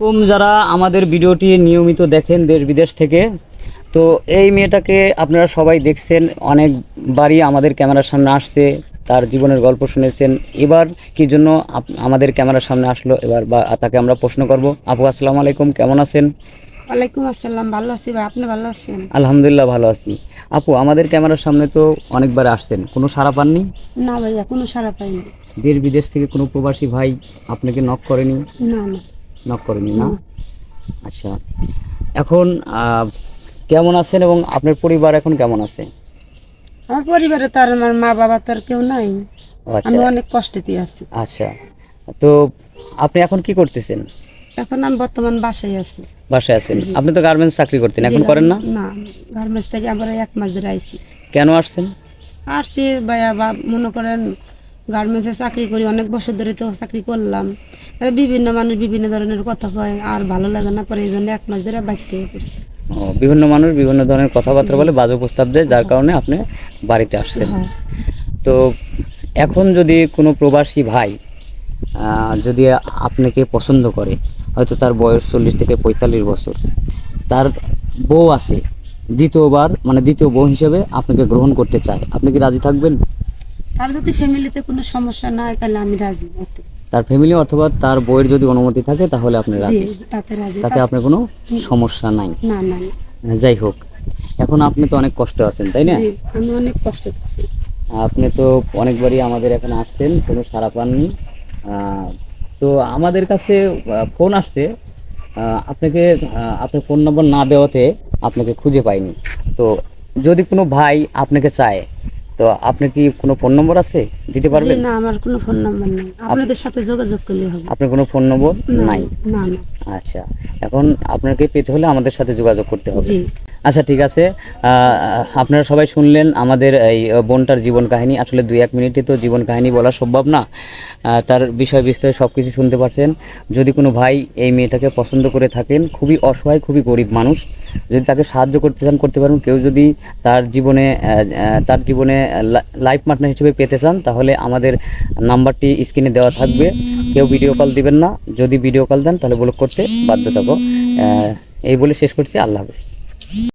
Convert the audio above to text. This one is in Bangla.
কম যারা আমাদের ভিডিওটি নিয়মিত দেখেন দেশ বিদেশ থেকে তো এই মেয়েটাকে আপনারা সবাই দেখছেন অনেকবারই আমাদের ক্যামেরার সামনে আসছে তার জীবনের গল্প শুনেছেন। এবার কি জন্য আমাদের ক্যামেরার সামনে আসলো? এবার বা তাকে আমরা প্রশ্ন করব। আপু আসসালামু আলাইকুম কেমন আছেন? ওয়ালাইকুম আসসালাম ভালো আছি ভাই আপনি ভালো আছেন? আলহামদুলিল্লাহ ভালো আছি। আপু আমাদের ক্যামেরার সামনে তো অনেকবার আসছেন কোনো সাড়া পাননি? না ভাইয়া কোনো সারা পাইনি। দেশ বিদেশ থেকে কোনো প্রবাসী ভাই আপনাকে নক করেনি? না না। নক করেনি না আচ্ছা। এখন কেমন আছেন এবং আপনার পরিবার এখন কেমন আছে? আমার পরিবারে তো আর আমার মা বাবা তো আর কেউ নাই। আচ্ছা। আমি অনেক কষ্টেতে আছি। আচ্ছা। তো আপনি এখন কি করতেছেন? এখন আমি বর্তমান বাসায় আছি। বাসায় আছেন। আপনি তো গার্মেন্টস চাকরি করতেন এখন করেন না? না গার্মেন্টস থেকে আমরা এক মাস ধরে আইছি। কেন আসছেন? আসছি ভাইয়া বা মনে করেন গার্মেন্টসে চাকরি করি অনেক বছর ধরে তো চাকরি করলাম। বিভিন্ন মানুষ বিভিন্ন ধরনের কথা কয় আর ভালো লাগে না পরে এই জন্য এক মাস ধরে থেকে পড়ছি। ও, বিভিন্ন মানুষ বিভিন্ন ধরনের কথাবার্তা বলে বাজে প্রস্তাব দেয় যার কারণে আপনি বাড়িতে আসছেন। হ্যাঁ। তো এখন যদি কোনো প্রবাসী ভাই যদি আপনাকে পছন্দ করে হয়তো তার বয়স চল্লিশ থেকে পঁয়তাল্লিশ বছর তার বউ আছে দ্বিতীয়বার মানে দ্বিতীয় বউ হিসেবে আপনাকে গ্রহণ করতে চায় আপনি কি রাজি থাকবেন? তার যদি ফ্যামিলিতে কোনো সমস্যা না হয় তাহলে আমি রাজি। হতে তার ফ্যামিলি অথবা তার বইয়ের যদি অনুমতি থাকে তাহলে আপনি রাজি। তাতে রাজি। তাতে আপনার কোনো সমস্যা নাই। না না না। যাই হোক এখন আপনি তো অনেক কষ্ট আছেন তাই না? আমি অনেক কষ্ট আছি। আপনি তো অনেকবারই আমাদের এখানে আসছেন কোনো সাড়া পাননি। তো আমাদের কাছে ফোন আসছে। আপনাকে আপনার ফোন নম্বর না দেওয়াতে আপনাকে খুঁজে পাইনি। তো যদি কোনো ভাই আপনাকে চায় তো আপনার কি কোনো ফোন নম্বর আছে? দিতে পারবেন? না আমার কোনো ফোন নম্বর নেই। আপনাদের সাথে যোগাযোগ করলে হবে। আপনার কোনো ফোন নম্বর নাই? না না। আচ্ছা। এখন আপনাকে পেতে হলে আমাদের সাথে যোগাযোগ করতে হবে। আচ্ছা ঠিক আছে। আপনারা সবাই শুনলেন আমাদের এই বোনটার জীবন কাহিনী। আসলে দুই, এক মিনিটে তো জীবন কাহিনী বলা সম্ভব না। তার বিষয় বিস্তারে সব কিছু শুনতে পারছেন। যদি কোনো ভাই এই মেয়েটাকে পছন্দ করে থাকেন, খুবই অসহায়, খুবই গরিব মানুষ, যদি তাকে সাহায্য করতে চান, করতে পারেন। কেউ যদি তার জীবনে তার জীবনে লাইফ পার্টনার হিসেবে পেতে চান, তাহলে আমাদের নাম্বারটি স্ক্রিনে দেওয়া থাকবে। কেউ ভিডিও কল দিবেন না। যদি ভিডিও কল দেন, তাহলে ব্লক করতে বাধ্য থাকো এই বলে শেষ করছি। আল্লাহ হাফেজ।